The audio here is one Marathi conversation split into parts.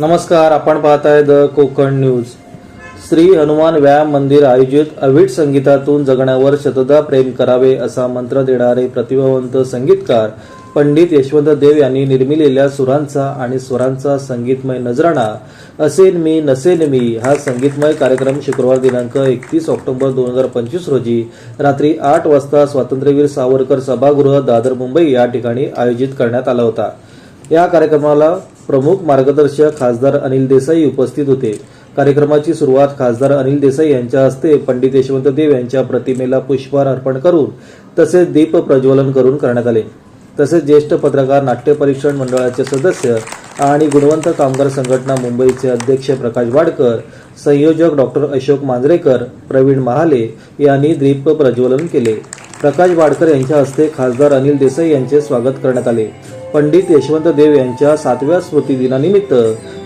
नमस्कार आपण पाहताय द कोकण न्यूज. श्री हनुमान व्यायाम मंदिर आयोजित अवीट संगीतातून जगण्यावर शतदा प्रेम करावे असा मंत्र देणारे प्रतिभावंत संगीतकार पंडित यशवंत देव यांनी निर्मिलेल्या सुरांचा आणि स्वरांचा संगीतमय नजराणा असेन मी नसेन मी हा संगीतमय कार्यक्रम शुक्रवार दिनांक एकतीस ऑक्टोबर दोन हजार पंचवीस रोजी रात्री आठ वाजता स्वातंत्र्यवीर सावरकर सभागृह दादर मुंबई या ठिकाणी आयोजित करण्यात आला होता. या कार्यक्रमाला प्रमुख मार्गदर्शक खासदार अनिल देसाई उपस्थित होते. कार्यक्रमाची सुरुवात खासदार अनिल देसाई यांच्या हस्ते पंडित यशवंत देव यांच्या प्रतिमेला पुष्पहार अर्पण करून तसेच दीप प्रज्वलन करून करण्यात आले. तसेच ज्येष्ठ पत्रकार नाट्य परीक्षण मंडळाचे सदस्य आणि गुणवंत कामगार संघटना मुंबईचे अध्यक्ष प्रकाश वाडकर संयोजक डॉक्टर अशोक मांजरेकर प्रवीण महाले यांनी दीप प्रज्वलन केले. प्रकाश वाडकर यांच्या हस्ते खासदार अनिल देसाई यांचे स्वागत करण्यात आले. पंडित यशवंत देव यांच्या सातव्या स्मृतिदिनानिमित्त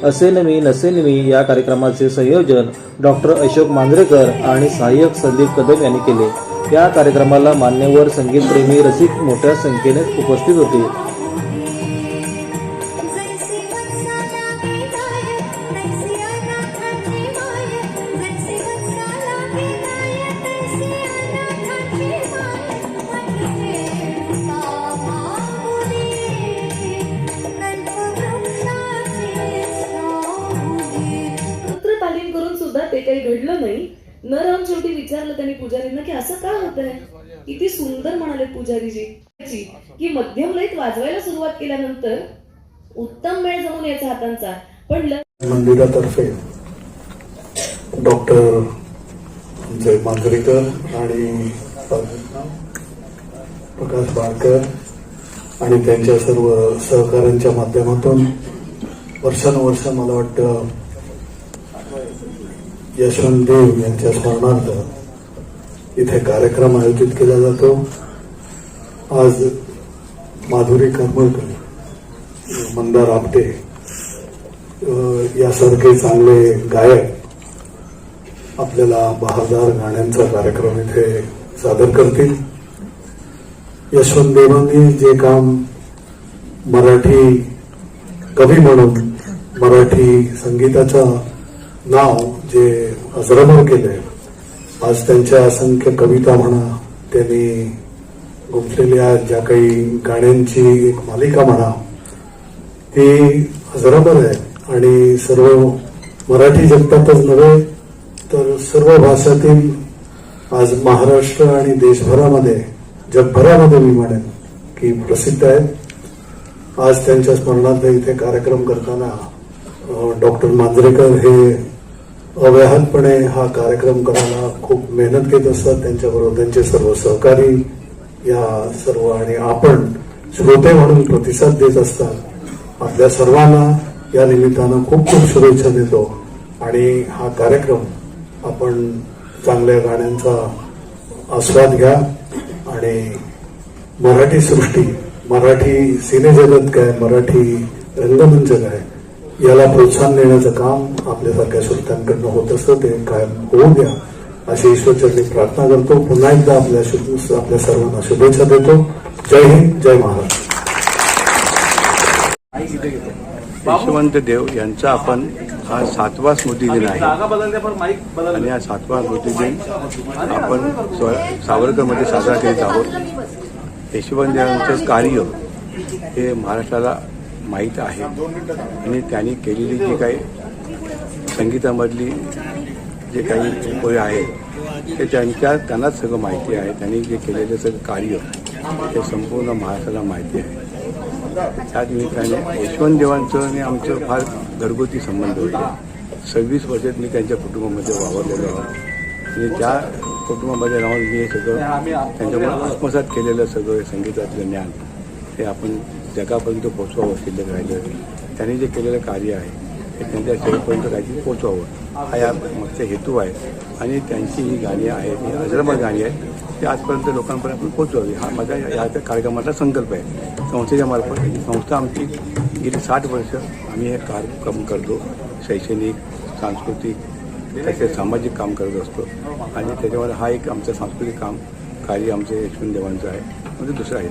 असेन मी नसेन मी या कार्यक्रमाचे संयोजन डॉक्टर अशोक मांजरेकर आणि सहाय्यक संदीप कदम यांनी केले. या कार्यक्रमाला मान्यवर संगीतप्रेमी रसिक मोठ्या संख्येने उपस्थित होते. ते काही घडलं नाही. न राम शेवटी विचारलं त्यांनी पुजारींना की असं का होतंय? किती सुंदर म्हणाले पुजारीजी की मध्यम लयत वाजवायला सुरुवात केल्यानंतर उत्तम मेळ जमून यायचा हातांचा. पण मंदिरातर्फे डॉक्टर जय मांजरेकर आणि प्रकाश बाळकर आणि त्यांच्या सर्व सहकाऱ्यांच्या माध्यमातून वर्षानुवर्ष मला वाटतं यशवंत देव यांच्या स्मरणार्थ इथे कार्यक्रम आयोजित केला जातो. आज माधुरी करमळकर मंदार आपटे यासारखे चांगले गायक आपल्याला बहारदार गाण्यांचा कार्यक्रम इथे सादर करतील. यशवंत देवांनी जे काम मराठी कवी म्हणून मराठी संगीताच्या नाव जे अजरामर केलंय. आज त्यांच्या असंख्य कविता म्हणा त्यांनी गुंतलेल्या ज्या काही गाण्यांची एक मालिका म्हणा ती अजरामर आहे. आणि सर्व मराठी जगतातच नव्हे तर सर्व भाषातील आज महाराष्ट्र आणि देशभरामध्ये जगभरामध्ये मी म्हणेन की प्रसिद्ध आहेत आज त्यांच्या स्मरणार्थ इथे कार्यक्रम करताना डॉक्टर मांजरेकर हे अव्याहनपणे हा कार्यक्रम करायला खूप मेहनत घेत असतात. त्यांच्याबरोबर त्यांचे सर्व सहकारी या सर्व आणि आपण श्रोते म्हणून प्रतिसाद देत असतात. आपल्या सर्वांना या निमित्तानं खूप खूप शुभेच्छा देतो. आणि हा कार्यक्रम आपण चांगल्या गाण्यांचा आस्वाद घ्या. आणि मराठी सृष्टी मराठी सिनेजगत काय मराठी रंगमंच काय याला प्रोत्साहन देण्याचं काम आपल्यासारख्या श्रोत्यांकडनं होत असतं ते कायम होऊ द्या. अशी ईश्वरचरणी प्रार्थना करतो. पुन्हा एकदा आपल्या आपल्या सर्वांना शुभेच्छा देतो. जय हिंद जय महाराष्ट्र. यशवंत देव यांचा आपण हा सातवा स्मृतिदिन आहे. आणि हा सातवा स्मृतिदिन आपण स्व- सावरकरमध्ये साजरा करीत आहोत. यशवंत देवांचं कार्य हे महाराष्ट्राला माहीत आहे. आणि त्यांनी केलेली जी काही संगीतामधली जे काही उपयोग आहेत ते त्यांच्या त्यांनाच सगळं माहिती आहे. त्यांनी जे केलेलं सगळं कार्य ते संपूर्ण महाराष्ट्राला माहिती आहे. त्या निमित्ताने यशवंत देवांचं आणि आमचं फार घरगुती संबंध होते. सव्वीस वर्षात मी त्यांच्या कुटुंबामध्ये वावरलेलो आहे. आणि त्या कुटुंबामध्ये राहून मी हे सगळं त्यांच्यामुळे आत्मसात केलेलं सगळं संगीतातलं ज्ञान हे आपण जगापर्यंत पोचवावं शिल्लक राहिलं त्यांनी जे केलेलं कार्य आहे ते त्यांच्या शेवटपर्यंत काहीतरी पोचवावं हा या मागचा हेतू आहे. आणि त्यांची ही गाणी आहेत ही अजरामर गाणी आहेत ती आजपर्यंत लोकांपर्यंत आपण पोचवावी हा माझा या कार्यक्रमाचा संकल्प आहे. संस्थेच्या मार्फत ही संस्था आमची गेली साठ वर्ष आम्ही हे कार्यक्रम करतो. शैक्षणिक सांस्कृतिक तसेच सामाजिक काम करत असतो. आणि त्याच्यामध्ये हा एक आमचं सांस्कृतिक काम कार्य आमचं यशवंत देवांचं आहे. म्हणजे दुसरं आहे.